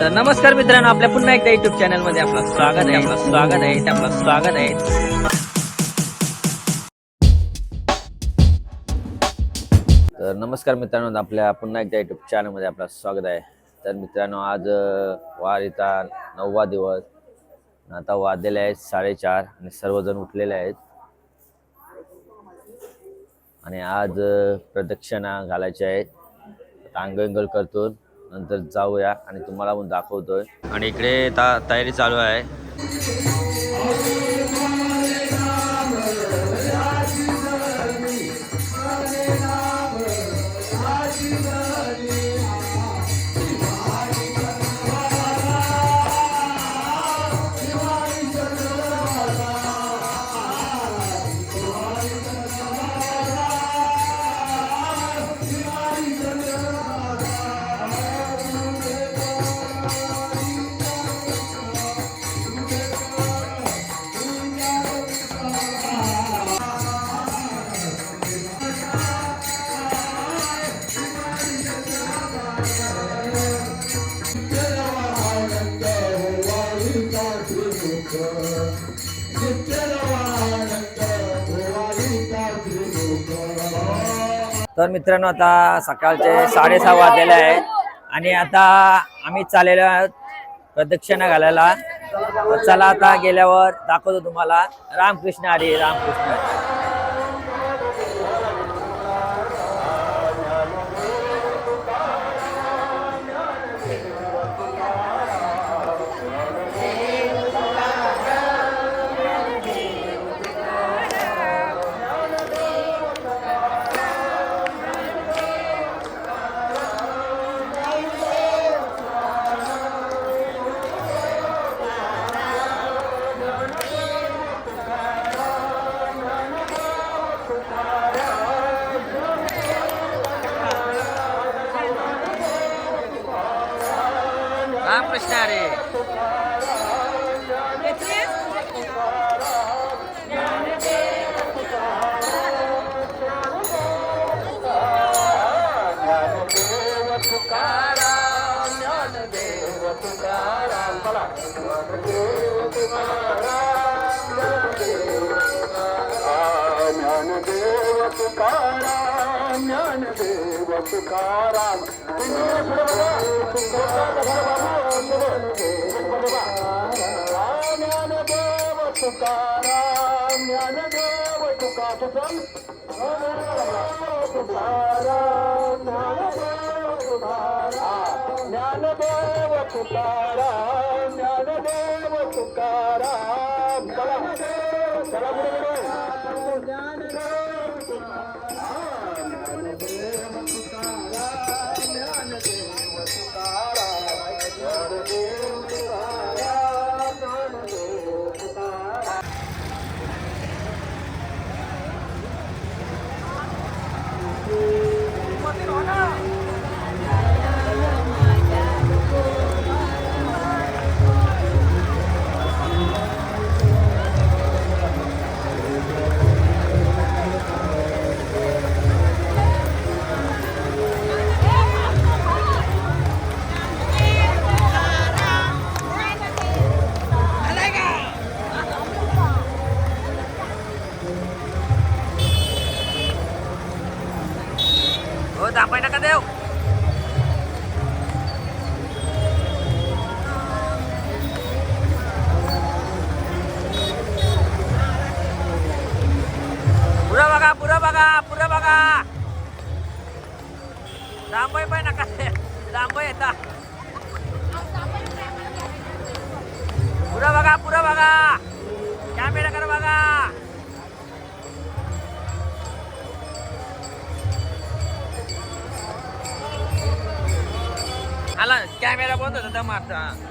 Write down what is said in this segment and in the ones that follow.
तर नमस्कार मित्रांनो आपल्या पुन्हा एकदा युट्यूब चॅनलमध्ये आपलं स्वागत आहे आपलं स्वागत आहे आपलं स्वागत आहे. तर नमस्कार मित्रांनो आपल्या पुन्हा एकदा युट्यूब चॅनलमध्ये आपलं स्वागत आहे. तर मित्रांनो आज वारीचा वार येता नववा दिवस. आता वाजलेले आहेत साडेचार आणि सर्वजण उठलेले आहेत. आणि आज प्रदक्षिणा घालायच्या आहेत. अंगंगल करतो नंतर जाऊया आणि तुम्हाला पण दाखवतोय. आणि इकडे ता तयारी चालू आहे. तर मित्रांनो आता सकाळचे साडेसहा वाजलेले आहेत. आणि आता आम्ही चाललेलो आहोत प्रदक्षिणा घालायला. चला आता गेल्यावर दाखवतो तुम्हाला. रामकृष्ण हरी रामकृष्ण. ज्ञानदेव तुकाराम ज्ञानदेव तुकाराम ज्ञानदेव तुकाराम ज्ञानदेव तुकाराम ज्ञानदेव तुकाराम ज्ञानदेव पुढं बघा पुढं बघा पुरा बघा. लांबय पण नका. लांबय येता. पुरा बघा पुरा बघा. कॅमेरा कर बघा. आला कॅमेरा बंद होता मारता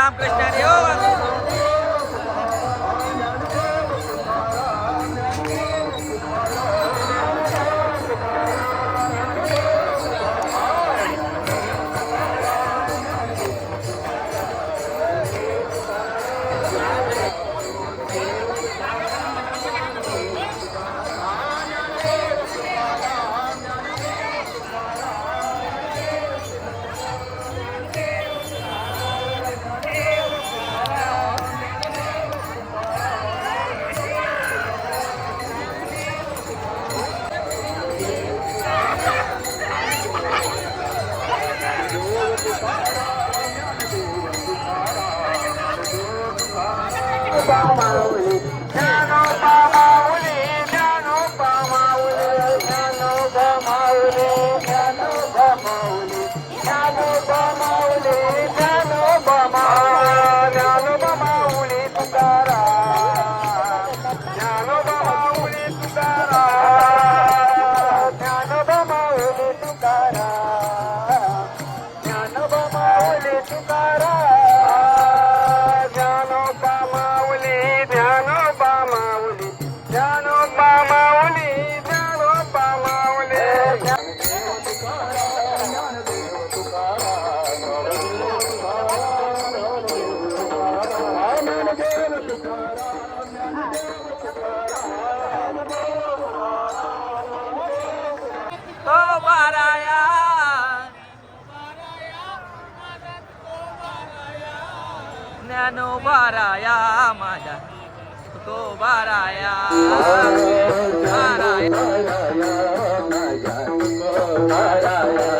રામકૃષ્ણ. Bye. राया माझ्या. तुकोबा राया राया माझ्या.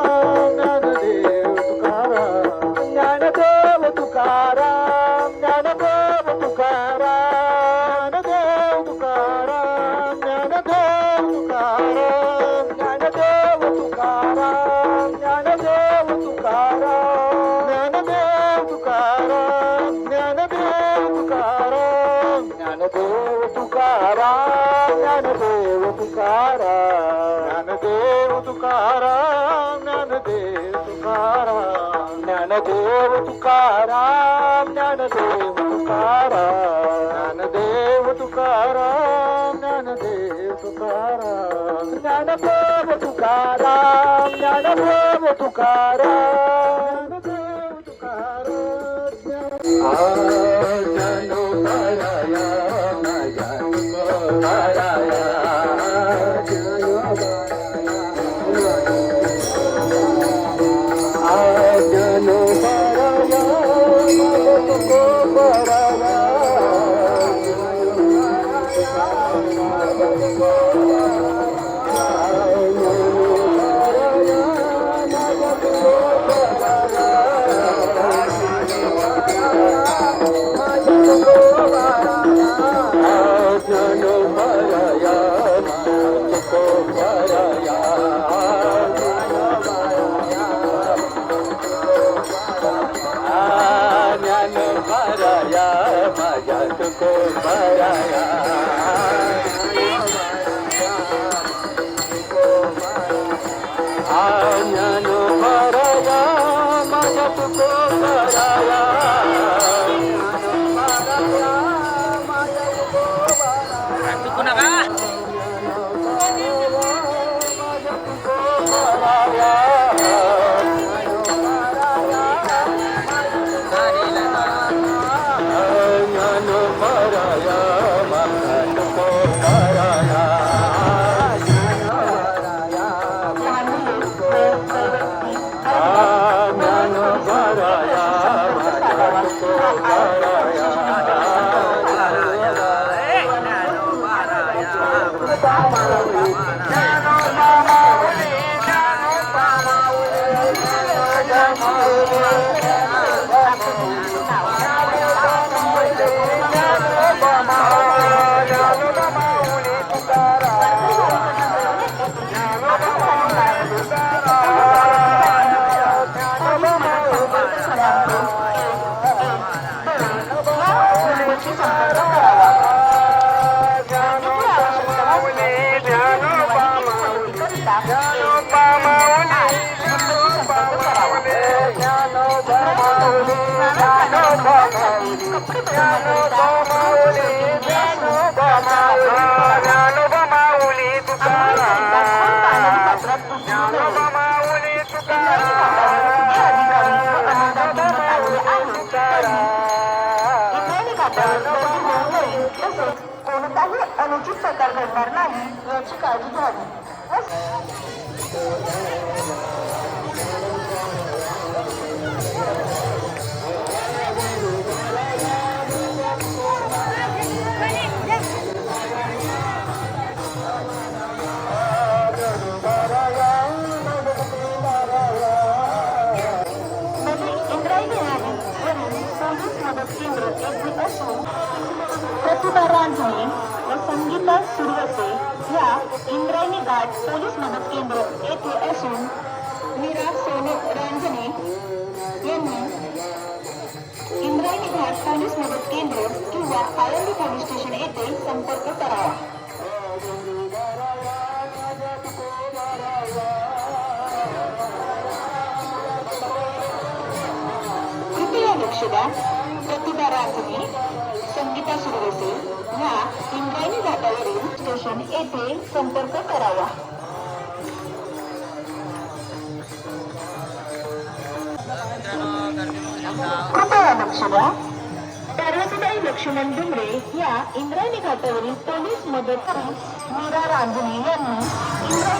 तुकाराम ज्ञानदेव तुकाराम ज्ञानदेव तुकाराम ज्ञानदेव तुकाराम ज्ञानदेव तुकाराम ज्ञानदेव तुकाराम ज्ञानदेव तुकाराम ज्ञानदेव तुकाराम ज्ञानदेव तुकाराम ज्ञानदेव तुकाराम ज्ञानदेव तुकाराम ज्ञानदेव तुकाराम ज्ञानो సంహార ja, ja, ja. జ్ఞానోపమౌలి रांजणे यांनी इंद्रायणी घाट पोलीस मदत केंद्र किंवा आळंदी पोलीस स्टेशन येथे संपर्क करावा. कृपया लक्ष द्या प्रतिभा रांजणे संगीता सुरवसे ह्या इंद्रायणी घाटावरील स्टेशन येथे संपर्क करावा. कृपया लक्ष द्या पार्वतीबाई लक्ष्मण डुमरे या इंद्रायणी घाटावरील पोलीस मदत मीरा रांजणे यांनी इंद्रा